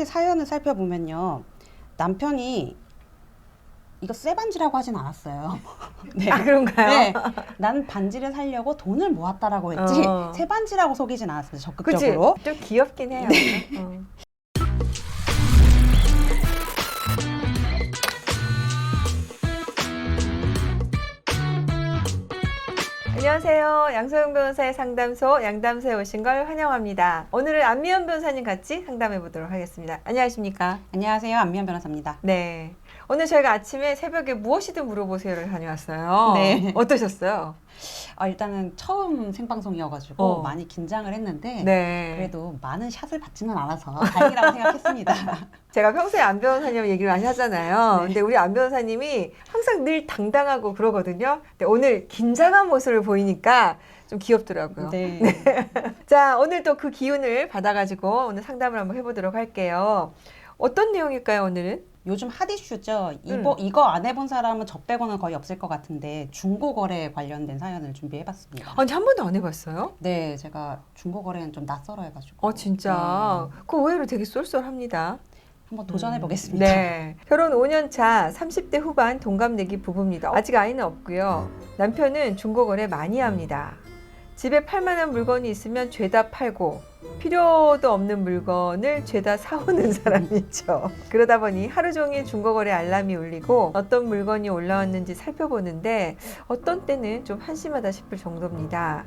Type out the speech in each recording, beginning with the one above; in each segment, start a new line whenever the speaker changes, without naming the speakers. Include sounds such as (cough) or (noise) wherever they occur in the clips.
씨 사연을 살펴보면요. 남편이 이거 새 반지라고 하진 않았어요. (laughs) 네.
아 그런가요?
네. (laughs) 나는 반지를 사려고 돈을 모았다라고 했지
어.
새 반지라고 속이진 않았어요.
그치?
적극적으로.
좀 귀엽긴 해요.
네.
어. 안녕하세요. 양소영 변호사의 상담소 양담소에 오신 걸 환영합니다. 오늘은 안미연 변호사님 같이 상담해 보도록 하겠습니다. 안녕하십니까?
안녕하세요. 안미연 변호사입니다.
네. 오늘 저희가 아침에 새벽에 무엇이든 물어보세요를 다녀왔어요.
네.
어떠셨어요?
아, 일단은 처음 생방송이어가지고
어.
많이 긴장을 했는데
네.
그래도 많은 샷을 받지는 않아서 다행이라고 생각했습니다. (laughs)
제가 평소에 안 변호사님 얘기를 많이 하잖아요.
네.
근데 우리 안 변호사님이 항상 늘 당당하고 그러거든요. 근데 오늘 긴장한 모습을 보이니까 좀 귀엽더라고요.
네. (laughs)
자, 오늘 또 그 기운을 받아가지고 오늘 상담을 한번 해보도록 할게요. 어떤 내용일까요, 오늘은?
요즘 핫 이슈죠.
음.
이거, 이거 안 해본 사람은 저 빼고는 거의 없을 것 같은데 중고거래 관련된 사연을 준비해봤습니다.
아니, 한 번도 안 해봤어요?
네, 제가 중고거래는 좀 낯설어 해가지고
어, 진짜. 그 의외로 되게 쏠쏠합니다.
한번 도전해보겠습니다.
네. 결혼 5년 차 30대 후반 동갑내기 부부입니다. 아직 아이는 없고요. 남편은 중고거래 많이 합니다. 집에 팔 만한 물건이 있으면 죄다 팔고 필요도 없는 물건을 죄다 사오는 사람이죠. 그러다 보니 하루 종일 중고거래 알람이 울리고 어떤 물건이 올라왔는지 살펴보는데 어떤 때는 좀 한심하다 싶을 정도입니다.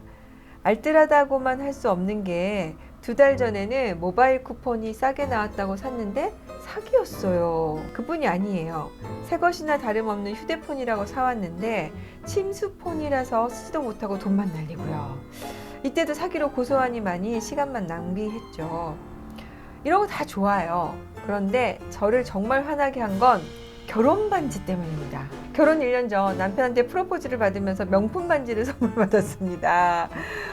알뜰하다고만 할 수 없는 게 두 달 전에는 모바일 쿠폰이 싸게 나왔다고 샀는데 사기였어요. 그뿐이 아니에요. 새 것이나 다름없는 휴대폰이라고 사왔는데 침수폰이라서 쓰지도 못하고 돈만 날리고요. 이때도 사기로 고소하니 많이 시간만 낭비했죠. 이런 거 다 좋아요. 그런데 저를 정말 화나게 한 건 결혼 반지 때문입니다. 결혼 1년 전 남편한테 프로포즈를 받으면서 명품 반지를 (laughs) 선물 받았습니다.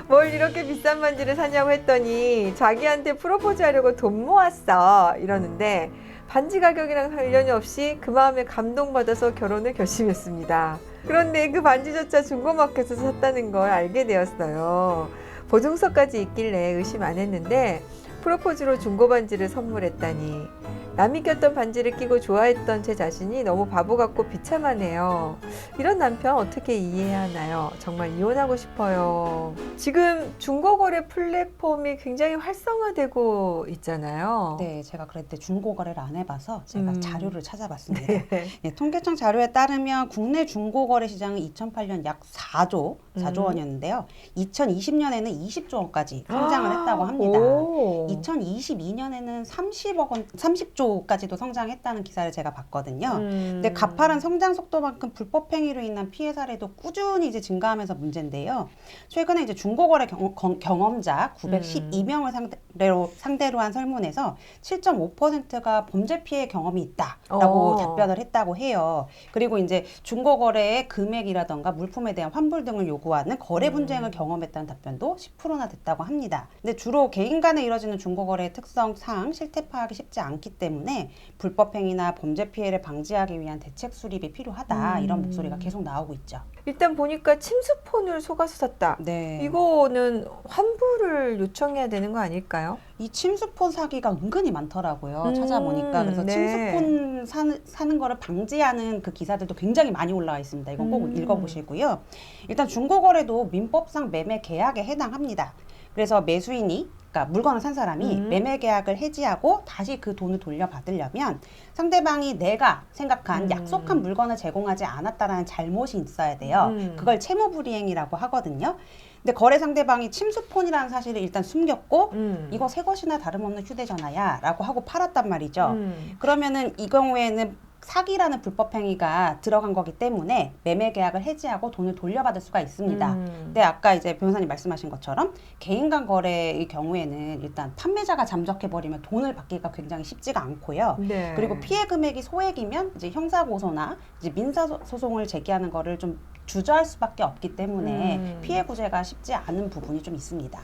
뭘 이렇게 비싼 반지를 사냐고 했더니 자기한테 프로포즈 하려고 돈 모았어 이러는데 반지 가격이랑 관련이 없이 그 마음에 감동받아서 결혼을 결심했습니다. 그런데 그 반지조차 중고마켓에서 샀다는 걸 알게 되었어요. 보증서까지 있길래 의심 안 했는데 프로포즈로 중고 반지를 선물했다니 남이 꼈던 반지를 끼고 좋아했던 제 자신이 너무 바보 같고 비참하네요. 이런 남편 어떻게 이해해야 하나요? 정말 이혼하고 싶어요. 지금 중고거래 플랫폼이 굉장히 활성화되고 있잖아요.
네, 제가 그랬을 때 중고거래를 안 해봐서 제가
음.
자료를 찾아봤습니다.
네.
네, 통계청 자료에 따르면 국내 중고거래 시장은 2008년 약 4조, 4조
음.
원이었는데요. 2020년에는 20조 원까지 (gasps) 성장을 했다고 합니다.
오.
2022년에는 30억 원, 30조 까지도 성장했다는 기사를 제가 봤거든요.
음.
근데 가파른 성장 속도만큼 불법 행위로 인한 피해 사례도 꾸준히 이제 증가하면서 문제인데요. 최근에 이제 중고거래 경, 경- 경험자
음.
912명을 상대로 상대로 한 설문에서 7.5%가 범죄 피해 경험이 있다라고
어.
답변을 했다고 해요. 그리고 이제 중고거래의 금액이라던가 물품에 대한 환불 등을 요구하는 거래
음.
분쟁을 경험했다는 답변도 10%나 됐다고 합니다. 근데 주로 개인 간에 이뤄지는 중고거래의 특성상 실태 파악이 쉽지 않기 때문에 불법 행위나 범죄 피해를 방지하기 위한 대책 수립이 필요하다
음.
이런 목소리가 계속 나오고 있죠.
일단 보니까 침수폰을 속아서 샀다.
네.
이거는 환불을 요청해야 되는 거 아닐까요?
이 침수폰 사기가 은근히 많더라고요.
음,
찾아보니까 그래서
네.
침수폰 사는, 사는 거를 방지하는 그 기사들도 굉장히 많이 올라와 있습니다. 이건 꼭
음.
읽어보시고요. 일단 중고거래도 민법상 매매 계약에 해당합니다. 그래서 매수인이 그러니까 물건을 산 사람이
음.
매매 계약을 해지하고 다시 그 돈을 돌려받으려면 상대방이 내가 생각한
음.
약속한 물건을 제공하지 않았다라는 잘못이 있어야 돼요.
음.
그걸 채무 불이행이라고 하거든요. 근데 거래 상대방이 침수폰이라는 사실을 일단 숨겼고
음.
이거 새 것이나 다름없는 휴대전화야라고 하고 팔았단 말이죠.
음.
그러면은 이 경우에는 사기라는 불법 행위가 들어간 거기 때문에 매매 계약을 해지하고 돈을 돌려받을 수가 있습니다.
음.
근데 아까 이제 변호사님 말씀하신 것처럼 개인 간 거래의 경우에는 일단 판매자가 잠적해 버리면 돈을 받기가 굉장히 쉽지가 않고요.
네.
그리고 피해 금액이 소액이면 이제 형사 고소나 이제 민사 소- 소송을 제기하는 거를 좀 주저할 수밖에 없기 때문에
음.
피해 구제가 쉽지 않은 부분이 좀 있습니다.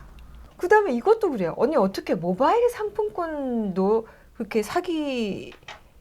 그다음에 이것도 그래요. 언니 어떻게 모바일 상품권도 그렇게 사기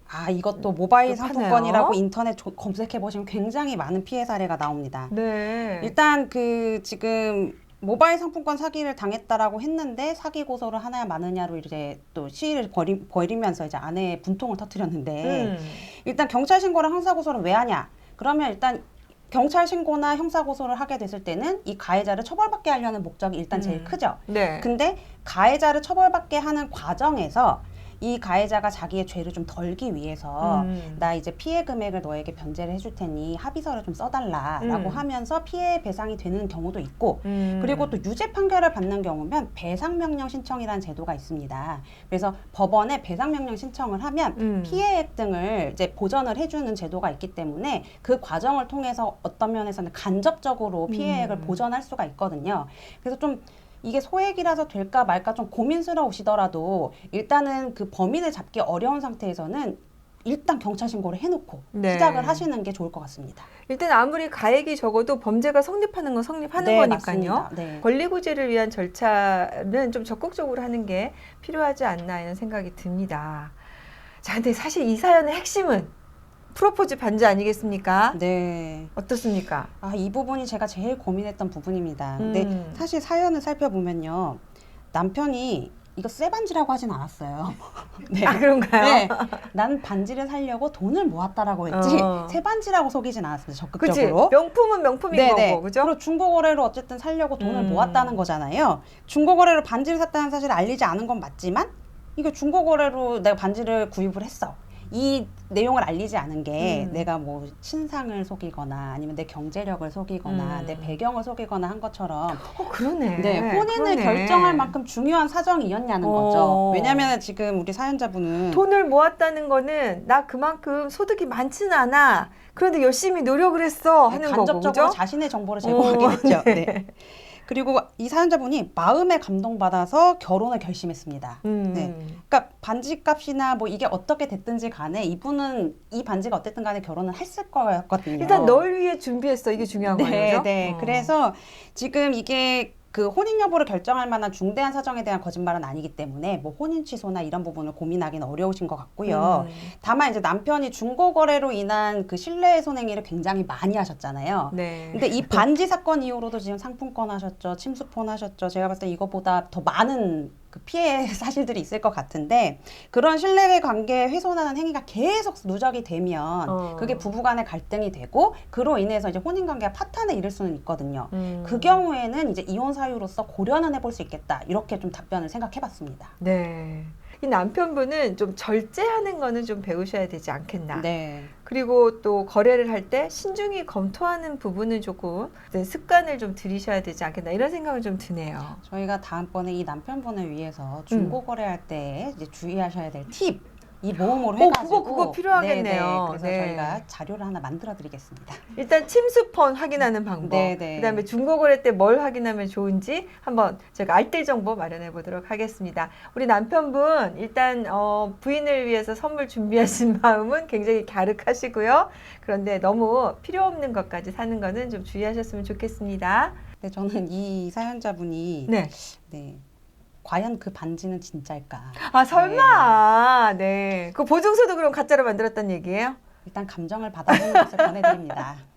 아 이것도 모바일
그렇다네요.
상품권이라고 인터넷 조- 검색해 보시면 굉장히 많은 피해 사례가 나옵니다.
네.
일단 그 지금 모바일 상품권 사기를 당했다라고 했는데 사기 고소를 하나야 마느냐로 이제 또 시위를 벌이, 벌이면서 이제 아내의 분통을 터뜨렸는데
음.
일단 경찰 신고랑 형사 고소를 왜 하냐? 그러면 일단 경찰 신고나 형사 고소를 하게 됐을 때는 이 가해자를 처벌받게 하려는 목적이 일단 제일
음.
크죠.
네.
근데 가해자를 처벌받게 하는 과정에서 이 가해자가 자기의 죄를 좀 덜기 위해서
음.
나 이제 피해 금액을 너에게 변제를 해줄 테니 합의서를 좀 써달라라고
음.
하면서 피해 배상이 되는 경우도 있고
음.
그리고 또 유죄 판결을 받는 경우면 배상 명령 신청이라는 제도가 있습니다. 그래서 법원에 배상 명령 신청을 하면
음.
피해액 등을 이제 보전을 해주는 제도가 있기 때문에 그 과정을 통해서 어떤 면에서는 간접적으로 피해액을
음.
보전할 수가 있거든요. 그래서 좀 이게 소액이라서 될까 말까 좀 고민스러우시더라도 일단은 그 범인을 잡기 어려운 상태에서는 일단 경찰 신고를 해놓고
네.
시작을 하시는 게 좋을 것 같습니다.
일단 아무리 가액이 적어도 범죄가 성립하는 건 성립하는
네,
거니까요.
네.
권리구제를 위한 절차는 좀 적극적으로 하는 게 필요하지 않나 이런 생각이 듭니다. 자, 근데 사실 이 사연의 핵심은 프로포즈 반지 아니겠습니까?
네.
어떻습니까?
아, 이 부분이 제가 제일 고민했던 부분입니다. 근데
음.
사실 사연을 살펴보면요. 남편이 이거 새 반지라고 하진 않았어요. (laughs) 네.
아, 그런가요?
네. 나는 반지를 사려고 돈을 모았다라고 했지
어.
새 반지라고 속이진 않았습니다.
그치?
적극적으로.
명품은 명품인
네네.
거고, 그죠?
그리고 중고거래로 어쨌든 살려고 돈을
음.
모았다는 거잖아요. 중고거래로 반지를 샀다는 사실을 알리지 않은 건 맞지만 이게 중고거래로 내가 반지를 구입을 했어. 이 내용을 알리지 않은 게
음.
내가 뭐 신상을 속이거나 아니면 내 경제력을 속이거나
음.
내 배경을 속이거나 한 것처럼
어, 그러네.
네, 혼인을
그러네.
결정할 만큼 중요한 사정이었냐는
어.
거죠. 왜냐하면 지금 우리 사연자분은
돈을 모았다는 거는 나 그만큼 소득이 많지는 않아. 그런데 열심히 노력을 했어 하는 거고,
간접적으로
그죠?
자신의 정보를 제공하긴
어,
했죠.
네.
네. 그리고 이 사연자분이 마음에 감동받아서 결혼을 결심했습니다.
음.
네. 그러니까 반지 값이나 뭐 이게 어떻게 됐든지 간에 이분은 이 반지가 어쨌든 간에 결혼을 했을 거였거든요.
일단 널 위해 준비했어. 이게 중요한
네,
거예요.
네.
어.
그래서 지금 이게 그 혼인 여부를 결정할 만한 중대한 사정에 대한 거짓말은 아니기 때문에 뭐 혼인 취소나 이런 부분을 고민하기는 어려우신 것 같고요.
음.
다만 이제 남편이 중고 거래로 인한 그 신뢰 손해를 굉장히 많이 하셨잖아요.
네.
근데 이 반지 사건 이후로도 지금 상품권 하셨죠, 침수폰 하셨죠. 제가 봤을 때 이거보다 더 많은 그 피해 (laughs) 사실들이 있을 것 같은데 그런 신뢰 관계 훼손하는 행위가 계속 누적이 되면
어.
그게 부부간의 갈등이 되고 그로 인해서 이제 혼인 관계가 파탄에 이를 수는 있거든요.
음.
그 경우에는 이제 이혼 사유로서 고려는 해볼 수 있겠다 이렇게 좀 답변을 생각해봤습니다.
네. 이 남편분은 좀 절제하는 거는 좀 배우셔야 되지 않겠나.
네.
그리고 또 거래를 할 때 신중히 검토하는 부분은 조금 네, 습관을 좀 들이셔야 되지 않겠나 이런 생각은 좀 드네요.
저희가 다음번에 이 남편분을 위해서
음.
중고 거래할 때 이제 주의하셔야 될 팁. 이 모음으로
어,
해가지고
그거, 그거 필요하겠네요.
네, 네. 그래서
네.
저희가 자료를 하나 만들어 드리겠습니다.
일단 침수폰 확인하는 방법.
네, 네.
그다음에 중고거래 때 뭘 확인하면 좋은지 한번 제가 알뜰 정보 마련해 보도록 하겠습니다. 우리 남편분 일단 어, 부인을 위해서 선물 준비하신 (laughs) 마음은 굉장히 갸륵하시고요. 그런데 너무 필요 없는 것까지 사는 거는 좀 주의하셨으면 좋겠습니다.
근데 저는 이 사연자분이
네.
네. 과연 그 반지는 진짜일까?
아 설마. 네. 그 보증서도 그럼 가짜로 만들었단 얘기예요?
일단 감정을 받아보는 것을 권해드립니다. (laughs)